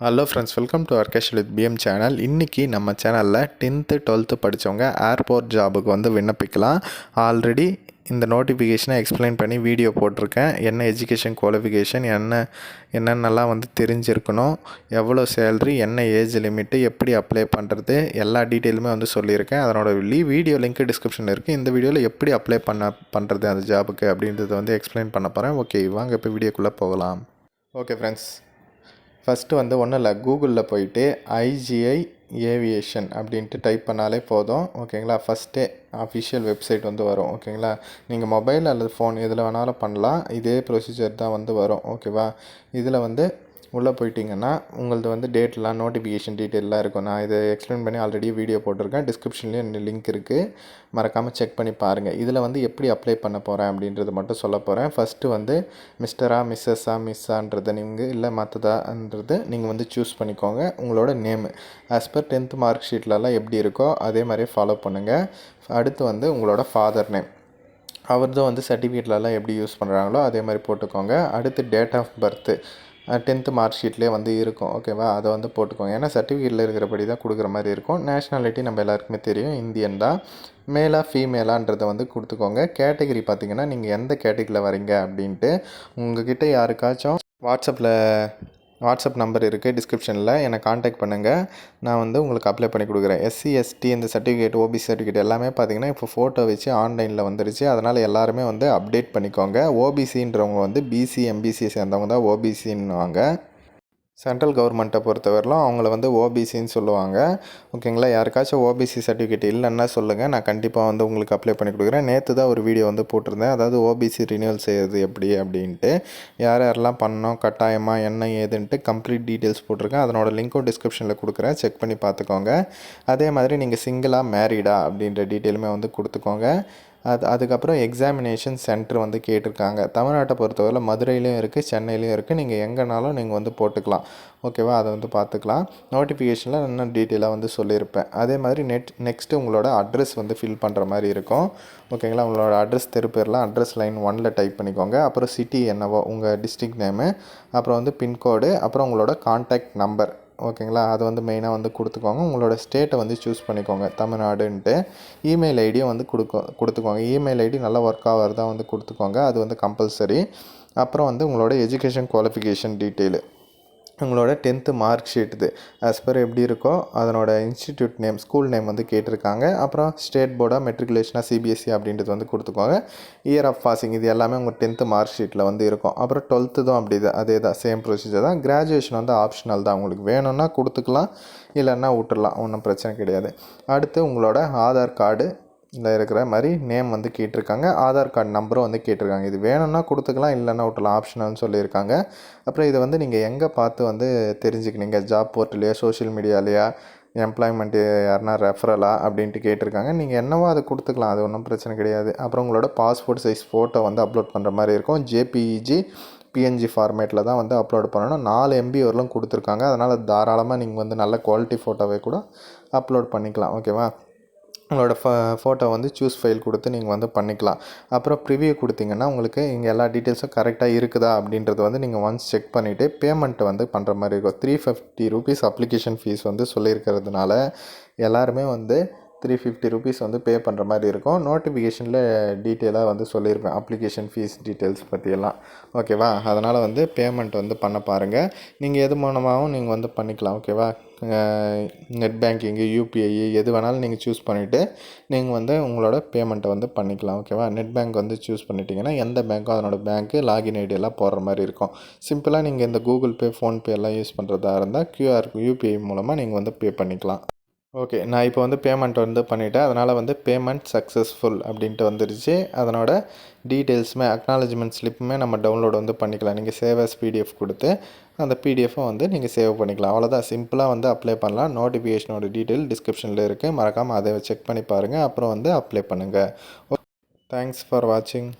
Hello friends welcome to Argesh with PM channel இன்றைக்கி நம்ம சேனலில் டென்த்து டுவெல்த்து படித்தவங்க ஏர்போர்ட் ஜாபுக்கு வந்து விண்ணப்பிக்கலாம். ஆல்ரெடி இந்த நோட்டிஃபிகேஷனை எக்ஸ்பிளைன் பண்ணி வீடியோ போட்டிருக்கேன். என்ன எஜுகேஷன் குவாலிஃபிகேஷன் என்ன என்னென்னலாம் வந்து தெரிஞ்சிருக்கணும் எவ்வளோ சேல்ரி என்ன ஏஜ் லிமிட்டு எப்படி அப்ளை பண்ணுறது எல்லா டீட்டெயிலுமே வந்து சொல்லியிருக்கேன். அதனோட லீ வீடியோ லிங்க் டிஸ்கிரிப்ஷனில் இருக்குது இந்த வீடியோவில் எப்படி அப்ளை பண்ண பண்ணுறது அந்த ஜாபுக்கு அப்படின்றத வந்து எக்ஸ்பிளைன் பண்ண போகிறேன் ஓகே வாங்க இப்போ வீடியோக்குள்ளே போகலாம். ஓகே ஃப்ரெண்ட்ஸ் ஃபஸ்ட்டு வந்து ஒன்றும் இல்லை கூகுளில் போயிட்டு ஐஜிஐ ஏவியேஷன் அப்படின்ட்டு டைப் பண்ணாலே போதும். ஓகேங்களா ஃபஸ்ட்டே அஃபிஷியல் வெப்சைட் வந்து வரும். ஓகேங்களா நீங்கள் மொபைல் அல்லது ஃபோன் எதில் வேணாலும் பண்ணலாம். இதே ப்ரொசீஜர் தான் வந்து வரும். ஓகேவா இதில் வந்து உள்ளே போயிட்டீங்கன்னா உங்களது வந்து டேட்லாம் நோட்டிஃபிகேஷன் டீட்டெயிலெலாம் இருக்கும். நான் இதை எக்ஸ்பிளைன் பண்ணி ஆல்ரெடி வீடியோ போட்டிருக்கேன். டிஸ்கிரிப்ஷன்லேயும் லிங்க் இருக்குது மறக்காமல் செக் பண்ணி பாருங்கள் இதில் வந்து எப்படி அப்ளை பண்ண போகிறேன் அப்படின்றது மட்டும் சொல்ல போகிறேன் ஃபஸ்ட்டு வந்து மிஸ்டரா மிஸ்ஸஸ்ஸா மிஸ்ஸான்றதை நீங்கள் இல்லை மற்றதான்றது நீங்கள் வந்து சூஸ் பண்ணிக்கோங்க. உங்களோட name as per tenth mark ஷீட்லலாம் எப்படி இருக்கோ அதே மாதிரியே ஃபாலோ பண்ணுங்கள் அடுத்து வந்து உங்களோட ஃபாதர் நேம் அவர்தான் வந்து சர்டிஃபிகேட்லலாம் எப்படி யூஸ் பண்ணுறாங்களோ அதே மாதிரி போட்டுக்கோங்க. அடுத்து date of birth tenth mark ஷீட்லேயே வந்து இருக்கும். ஓகேவா அதை வந்து போட்டுக்கோங்க. ஏன்னா சர்டிஃபிகேட்டில் இருக்கிறபடி தான் கொடுக்குற மாதிரி இருக்கும். நேஷ்னாலிட்டி நம்ம எல்லாருக்குமே தெரியும். இந்தியன் தான். மேலா ஃபீமேலான்றதை வந்து கொடுத்துக்கோங்க. கேட்டகரி பார்த்தீங்கன்னா நீங்கள் எந்த கேட்டகரியில் வரீங்க அப்படின்ட்டு உங்ககிட்ட யாருக்காச்சும் வாட்ஸ்அப்பில் வாட்ஸ்அப் நம்பர் இருக்குது டிஸ்கிரிப்ஷனில். என்னை காண்டாக்ட் பண்ணுங்கள் நான் வந்து உங்களுக்கு அப்ளை பண்ணி கொடுக்குறேன். எஸ்சி எஸ்டி இந்த சர்டிஃபிகேட் ஓபிசி சர்டிஃபிகேட் எல்லாமே பார்த்தீங்கன்னா இப்போ ஃபோட்டோ வச்சு ஆன்லைனில் வந்துருச்சு. அதனால் எல்லாருமே வந்து அப்டேட் பண்ணிக்கோங்க. ஓபிசின்றவங்க வந்து பிசி எம்பிசி சேர்ந்தவங்க தான் ஓபிசின்னுவாங்க சென்ட்ரல் கவர்மெண்ட்டை பொறுத்தவரையிலும் அவங்கள வந்து ஓபிசின்னு சொல்லுவாங்க. ஓகேங்களா? யாருக்காச்சும் ஓபிசி சர்டிஃபிகேட் இல்லைன்னா சொல்லுங்கள் நான் கண்டிப்பாக வந்து உங்களுக்கு அப்ளை பண்ணி கொடுக்குறேன். நேற்று தான் ஒரு வீடியோ வந்து போட்டிருந்தேன். அதாவது ஓபிசி ரினியூவல் செய்கிறது எப்படி அப்படின்ட்டு. யார் யாரெல்லாம் பண்ணோம் கட்டாயமாக என்ன ஏதுன்ட்டு கம்ப்ளீட் டீட்டெயில்ஸ் போட்டிருக்கேன். அதனோட லிங்க்கும் டிஸ்கிரிப்ஷனில் கொடுக்குறேன். செக் பண்ணி பார்த்துக்கோங்க. அதே மாதிரி நீங்கள் சிங்கிளாக மேரீடா அப்படின்ற டீட்டெயிலுமே வந்து கொடுத்துக்கோங்க. அது அதுக்கப்புறம் எக்ஸாமினேஷன் சென்டர் வந்து கேட்டிருக்காங்க. தமிழ்நாட்டை பொறுத்தவரை மதுரையிலையும் இருக்குது சென்னையிலையும் இருக்குது நீங்கள் எங்கேனாலும் நீங்கள் வந்து போட்டுக்கலாம். ஓகேவா அதை வந்து பார்த்துக்கலாம். நோட்டிஃபிகேஷனில் இன்னும் டீட்டெயிலாக வந்து சொல்லியிருப்பேன். அதே மாதிரி நெட் நெக்ஸ்ட்டு உங்களோட அட்ரஸ் வந்து ஃபில் பண்ணுற மாதிரி இருக்கும். ஓகேங்களா உங்களோட அட்ரஸ் தெருப்பேர்லாம் அட்ரஸ் லைன் ஒனில் டைப் பண்ணிக்கோங்க. அப்புறம் சிட்டி என்னவோ உங்கள் டிஸ்ட்ரிக் நேமு அப்புறம் வந்து பின்கோடு அப்புறம் உங்களோட கான்டாக்ட் நம்பர் ஓகேங்களா? அது வந்து மெயினாக வந்து கொடுத்துக்கோங்க. உங்களோட ஸ்டேட்டை வந்து சூஸ் பண்ணிக்கோங்க. தமிழ்நாடுன்ட்டு. இமெயில் ஐடியும் வந்து கொடுக்க கொடுத்துக்கோங்க. இமெயில் ஐடி நல்லா ஒர்க் ஆகிறதா வந்து கொடுத்துக்கோங்க. அது வந்து கம்பல்சரி அப்புறம் வந்து உங்களோட எஜுகேஷன் குவாலிஃபிகேஷன் டீட்டெயிலு உங்களோட டென்த்து மார்க் ஷீட் இது. ஆஸ் பர் எப்படி இருக்கோ அதனோட இன்ஸ்டிடியூட் நேம் ஸ்கூல் நேம் வந்து கேட்டிருக்காங்க. அப்புறம் ஸ்டேட் போர்டாக மெட்ரிகுலேஷனாக சிபிஎஸ்சி அப்படின்றது வந்து கொடுத்துக்கோங்க. இயர் ஆஃப் பாசிங் இது எல்லாமே உங்கள் டென்த்து மார்க் ஷீட்டில் வந்து இருக்கும். அப்புறம் டுவெல்த்துதும் அப்படி தான் அதே தான் சேம் ப்ரொசீஜர் தான். கிராஜுவேஷன் வந்து ஆப்ஷனல் தான். உங்களுக்கு வேணும்னா கொடுத்துக்கலாம் இல்லைன்னா விட்டுடலாம் ஒன்றும் பிரச்சனை கிடையாது. அடுத்து உங்களோட ஆதார் கார்டு இதில் இருக்கிற மாதிரி நேம் வந்து கேட்டிருக்காங்க. ஆதார் கார்டு நம்பரும் வந்து கேட்டிருக்காங்க. இது வேணும்னா கொடுத்துக்கலாம் இல்லைன்னா விட்டலாம். ஆப்ஷனல்னு சொல்லியிருக்காங்க. அப்புறம் இதை வந்து நீங்கள் எங்கே பார்த்து வந்து தெரிஞ்சுக்கினீங்க? ஜாப் போர்ட்டலையா சோஷியல் மீடியாலையா எம்ப்ளாய்மெண்ட்டு யாருனா ரெஃபரலா அப்படின்ட்டு கேட்டிருக்காங்க. நீங்கள் என்னவோ அதை கொடுத்துக்கலாம் அது ஒன்றும் பிரச்சனை கிடையாது. அப்புறம் உங்களோட பாஸ்போர்ட் சைஸ் ஃபோட்டோ வந்து அப்லோட் பண்ணுற மாதிரி இருக்கும். ஜேபிஇஜி பிஎன்ஜி ஃபார்மேட்டில் தான் வந்து அப்லோட் பண்ணணும். நாலு எம்பி வரலும் கொடுத்துருக்காங்க. அதனால் தாராளமாக நீங்கள் வந்து நல்ல குவாலிட்டி ஃபோட்டோவே கூட அப்லோட் பண்ணிக்கலாம். ஓகேவா? உங்களோட ஃப ஃபோட்டோ வந்து சூஸ் ஃபைல் கொடுத்து நீங்கள் வந்து பண்ணிக்கலாம். அப்புறம் ப்ரிவியூ கொடுத்தீங்கன்னா உங்களுக்கு இங்கே எல்லா டீட்டெயில்ஸும் கரெக்டாக இருக்குதா அப்படின்றது வந்து நீங்கள் ஒன்ஸ் செக் பண்ணிவிட்டு பேமெண்ட் வந்து பண்ணுற மாதிரி இருக்கும். Three fifty rupees application fees வந்து சொல்லியிருக்கிறதுனால எல்லாருமே வந்து த்ரீ ஃபிஃப்டி ருபீஸ் வந்து பே பண்ணுற மாதிரி இருக்கும். நோட்டிஃபிகேஷனில் டீட்டெயிலாக வந்து சொல்லியிருப்பேன். அப்ளிகேஷன் ஃபீஸ் டீட்டெயில்ஸ் பற்றியெல்லாம் ஓகேவா அதனால் வந்து பேமெண்ட் வந்து பண்ண பாருங்கள் நீங்கள் எது மூலமாகவும் நீங்கள் வந்து பண்ணிக்கலாம். ஓகேவா நெட் பேங்கிங்கு யூபிஐ எது வேணாலும் நீங்கள் சூஸ் பண்ணிவிட்டு நீங்கள் வந்து உங்களோட பேமெண்ட்டை வந்து பண்ணிக்கலாம். ஓகேவா நெட் பேங்க் வந்து சூஸ் பண்ணிட்டீங்கன்னா எந்த பேங்க்கோ அதனோட பேங்க்கு லாகின் ஐடி எல்லாம் போடுற மாதிரி இருக்கும். சிம்பிளாக நீங்கள் இந்த கூகுள் பே ஃபோன்பே எல்லாம் யூஸ் பண்ணுறதா இருந்தால் க்யூஆர் யூபிஐ மூலமாக நீங்கள் வந்து பே பண்ணிக்கலாம். ஓகே நான் இப்போ வந்து பேமெண்ட் வந்து பண்ணிவிட்டேன் அதனால் வந்து பேமெண்ட் சக்ஸஸ்ஃபுல் அப்படின்ட்டு வந்துருச்சு. அதனோட டீட்டெயில்ஸுமே அக்னாலஜ்மெண்ட் ஸ்லிப்புமே நம்ம டவுன்லோட் வந்து பண்ணிக்கலாம். நீங்கள் சேவ் பிடிஎஃப் கொடுத்து அந்த பிடிஎஃபை வந்து நீங்கள் சேவ் பண்ணிக்கலாம். அவ்வளோதான் சிம்பிளாக வந்து அப்ளை பண்ணலாம். நோட்டிஃபிகேஷனோட டீட்டெயில் டிஸ்கிரிப்ஷனில் இருக்குது மறக்காமல் அதை செக் பண்ணி பாருங்கள் அப்புறம் வந்து அப்ளை பண்ணுங்கள் தேங்க்ஸ் ஃபார் வாட்சிங்